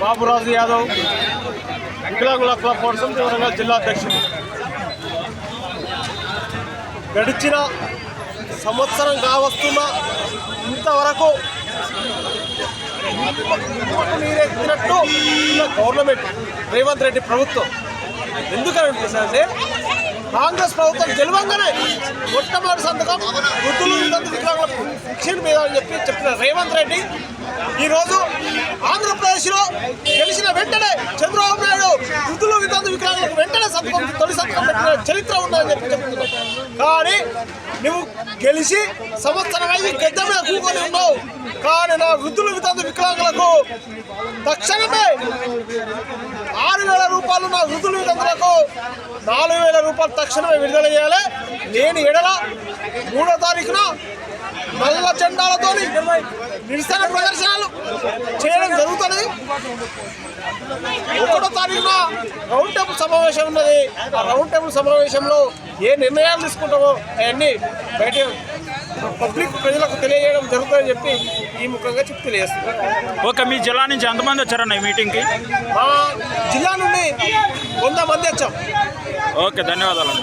బాబురాజు యాదవ్ వికలాంగుల క్లబ్ కోసం వరంగల్ జిల్లా అధ్యక్షుడు. గడిచిన సంవత్సరం కావస్తున్న ఇంతవరకు నీరెత్తినట్టు గవర్నమెంట్ రేవంత్ రెడ్డి ప్రభుత్వం ఎందుకంటే కాంగ్రెస్ ప్రభుత్వం గెలవంగానే మొట్టమొదటి సంతకం వృద్ధులు వికలాంగుల మీద అని చెప్పి చెప్పిన రేవంత్ రెడ్డి. ఈరోజు వెంటనే చంద్రబాబు నాయుడు వృద్ధులు వితంతు వికలాంగులకు వెంటనే సంతకం తొలి సంతకం పెట్టిన చరిత్ర ఉందని చెప్పి కానీ నువ్వు గెలిచి సంవత్సరం అయ్యి గద్దె మీద కూకొని ఉన్నావు. కానీ నా వృద్ధులు వితంతు వికలాంగులకు తక్షణమే ఆరు వేల రూపాయలు నా వృద్ధులు వితంతులకు నాలుగు వేల రూపాయలు తక్షణమే విడుదల చేయాలి. నేను ఎడల మూడో తారీఖున నల్ల జెండాలతో నిరసన ప్రదర్శన ఒకటో తారీఖున రౌండ్ టేబుల్ సమావేశం ఉన్నది. ఆ రౌండ్ టేబుల్ సమావేశంలో ఏ నిర్ణయాలు తీసుకుంటామో అవన్నీ బయట పబ్లిక్ ప్రజలకు తెలియజేయడం జరుగుతుందని చెప్పి ఈ ముఖంగా చెప్పి తెలియజేస్తుంది ఓకే మీ జిల్లా నుంచి ఎంతమంది వచ్చారన్న ఈ మీటింగ్కి మా జిల్లా నుండి వంద మంది వచ్చాం. ఓకే ధన్యవాదాలు